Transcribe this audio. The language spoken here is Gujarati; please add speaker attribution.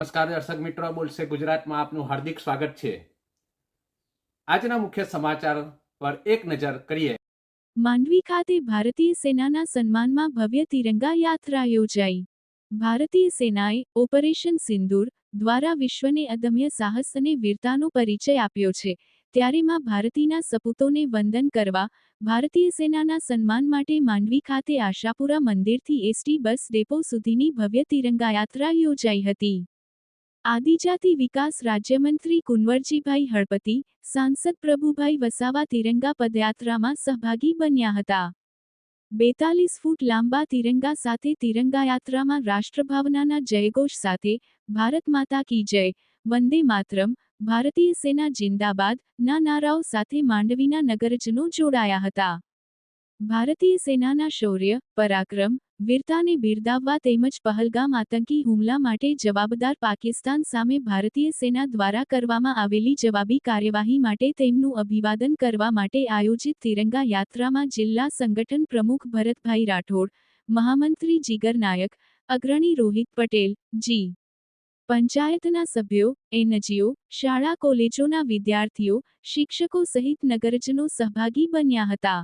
Speaker 1: નમસ્કાર દર્શક મિત્રો, બોલશે ગુજરાતમાં આપનું હાર્દિક સ્વાગત છે. આજના મુખ્ય સમાચાર પર એક નજર કરીએ.
Speaker 2: માંડવી ખાતે ભારતીય સેનાના સન્માનમાં ભવ્ય તિરંગા યાત્રા યોજાઈ. ભારતીય સેનાએ ઓપરેશન સિંદૂર દ્વારા વિશ્વને અદમ્ય સાહસ અને વીરતાનો પરિચય આપ્યો છે. ત્યારે માં ભારતીના સપૂતોને વંદન કરવા ભારતીય સેનાના સન્માન માટે માંડવી ખાતે આશાપુરા મંદિરથી એસટી બસ ડેપો સુધીની ભવ્ય તિરંગા યાત્રા યોજાઈ હતી. આદિજાતિ વિકાસ રાજ્યમંત્રી કુંવરજીભાઈ હળપતિ, સાંસદ પ્રભુભાઈ વસાવા તિરંગા પદયાત્રામાં સહભાગી બન્યા હતા. બેતાલીસ ફૂટ લાંબા તિરંગા સાથે તિરંગા યાત્રામાં રાષ્ટ્રભાવનાના જયઘોષ સાથે ભારત માતા કી જય, વંદે માતરમ, ભારતીય સેના જિંદાબાદ, ના નારાઓ સાથે માંડવીના નગરજનો જોડાયા હતા. ભારતીય સેનાના શૌર્ય, પરાક્રમ વીરતાને બિરદાવવા તેમજ પહલગામ આતંકી હુમલા માટે જવાબદાર પાકિસ્તાન સામે ભારતીય સેના દ્વારા કરવામાં આવેલી જવાબી કાર્યવાહી માટે તેમનું અભિવાદન કરવા માટે આયોજિત તિરંગા યાત્રામાં જિલ્લા સંગઠન પ્રમુખ ભરતભાઈ રાઠોડ, મહામંત્રી જીગર નાયક, અગ્રણી રોહિત પટેલ, જી. પંચાયતના સભ્યો, એનજીઓ, શાળા કોલેજોના વિદ્યાર્થીઓ, શિક્ષકો સહિત નગરજનો સહભાગી બન્યા હતા.